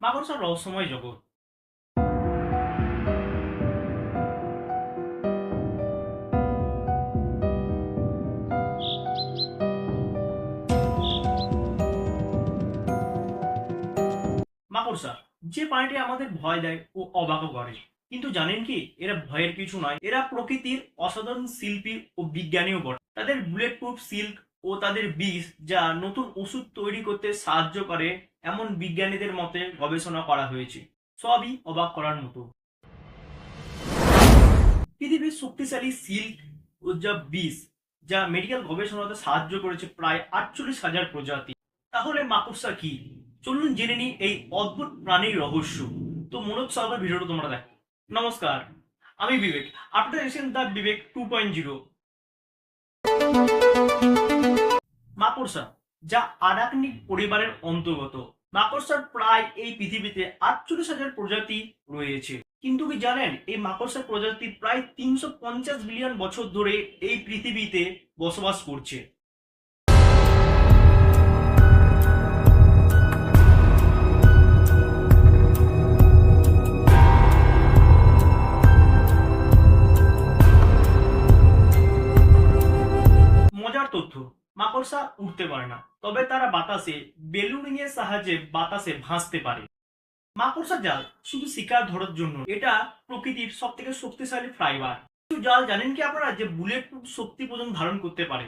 মাকড়সার রহস্যময় জগৎ মাকড়সা যে প্রাণীটি আমাদের ভয় দেয়, ও অবাক করে। কিন্তু জানেন কি, এরা ভয়ের কিছু নয়। এরা প্রকৃতির অসাধারণ শিল্পী ও বিজ্ঞানীও বটে। তাদের বুলেট প্রুফ সিল্ক ও তাদের বিষ যা নতুন ওষুধ তৈরি করতে সাহায্য করে, এমন বিজ্ঞানীদের মতে গবেষণা করা হয়েছে। সবই অবাক করার মতো। পৃথিবীর শক্তিশালী সিল্ক যা বিষ যা মেডিকেল গবেষণাতে সাহায্য করেছে প্রায় আটচল্লিশ হাজার প্রজাতি। তাহলে মাকড়সা কি? চলুন জেনে নিই এই অদ্ভুত প্রাণীর রহস্য। তো মনোজ সহকার ভিডিওটা তোমরা দেখো। নমস্কার, আমি বিবেক। আপনারা এসেছেন the Vivek two point zero. মাকড়সা, যা আরাকনিক পরিবারের অন্তর্গত। মাকড়সার প্রায় এই পৃথিবীতে আটচল্লিশ হাজার প্রজাতি রয়েছে। কিন্তু কি জানেন, এই মাকড়সার প্রজাতি প্রায় তিনশো পঞ্চাশ বিলিয়ন বছর ধরে এই পৃথিবীতে বসবাস করছে। মাকড়সা উঠতে পারে না। তবে তারা বাতাসে বেলুনিং এর সাহায্যে বাতাসে ভাসতে পারে। মাকড়সা জাল শুধু শিকার ধরার জন্য, এটা প্রকৃতির সব থেকে শক্তিশালী ফাইবার। কিছু জাল জানেন কি আপনারা, যে বুলেট শক্তি পর্যন্ত ধারণ করতে পারে?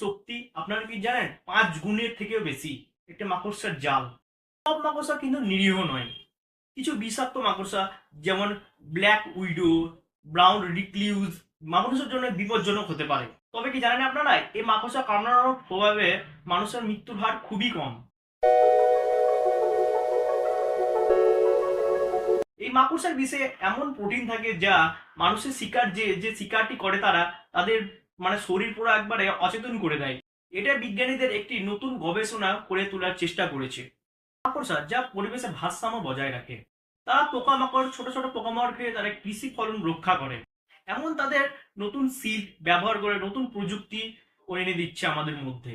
শক্তি, আপনারা কি জানেন? পাঁচ গুণের থেকেও বেশি। একটা মাকড়সার জাল। সব মাকড়সা কিন্তু নিরীহ নয়। কিছু বিষাক্ত মাকড়সা, যেমন ব্ল্যাক উইডো, ব্রাউন রিক্লিউজ, মাকড়সার জন্য বিপজ্জনক হতে পারে। তবে কি জানেন আপনারা? এই মাকড়সা কামড়ানোর প্রভাবে মানুষের মৃত্যুর হার খুবই কম। এই মাকড়সার বিষে এমন প্রোটিন থাকে যা মানুষের শিকার যে যে শিকারটি করে তারা, তাদের মানে শরীর পুরো একবারে অচেতন করে দেয়। এটা বিজ্ঞানীদের একটি নতুন গবেষণা করে তোলার চেষ্টা করেছে। মাকড়সা যা পরিবেশে ভারসাম্য বজায় রাখে। তারা পোকামাকড়, ছোট ছোট পোকামাকড় খেয়ে তারা কৃষি ফলন রক্ষা করে। এমন তাদের নতুন সিল ব্যবহার করে, নতুন প্রযুক্তি এনে দিচ্ছে আমাদের মধ্যে।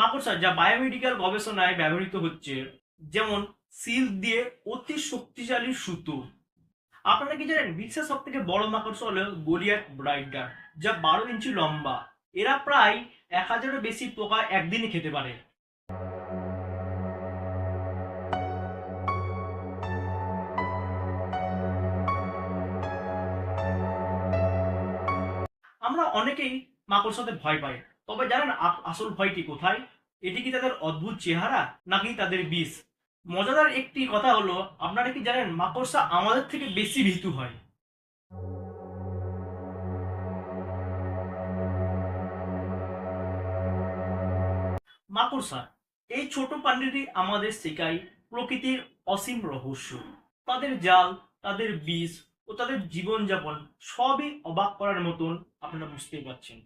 মাকড়সা যা বায়োমেডিক্যাল গবেষণায় ব্যবহৃত হচ্ছে, যেমন সিল্ক দিয়ে অতি শক্তিশালী সুতো। আপনারা কি জানেন, বিশ্বের সব থেকে বড় মাকড়সা হলো গলিয়ার ব্রাইডার যা বারো ইঞ্চি লম্বা। এরা প্রায় এক হাজারের বেশি পোকা একদিনে খেতে পারে। আমরা অনেকেই মাকড়সাতে ভয় পাই। তবে জানেন আসল ভয়টি কোথায়? এটি কি তাদের অদ্ভুত চেহারা, নাকি তাদের বিষ? মজাদার একটি কথা হলো, আপনারা কি জানেন মাকড়সা আমাদের থেকে বেশি ভীতু হয়? মাকড়সা, এই ছোট প্রাণীটি আমাদের শেখায় প্রকৃতির অসীম রহস্য। তাদের জাল, তাদের বিষ ও তাদের জীবনযাপন সবই অবাক করার মতন আপনারা বুঝতেই পারছেন।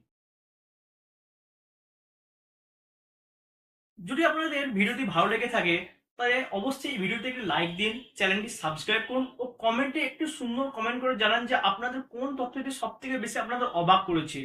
যদি আপনাদের ভিডিওটি ভালো লেগে থাকে, তাহলে অবশ্যই এই ভিডিওতে একটি লাইক দিন চ্যানেলটি সাবস্ক্রাইব করুন ও কমেন্টে একটু সুন্দর কমেন্ট করে জানান যে আপনাদের কোন তথ্যটি সব থেকে বেশি আপনাদের অবাক করেছে।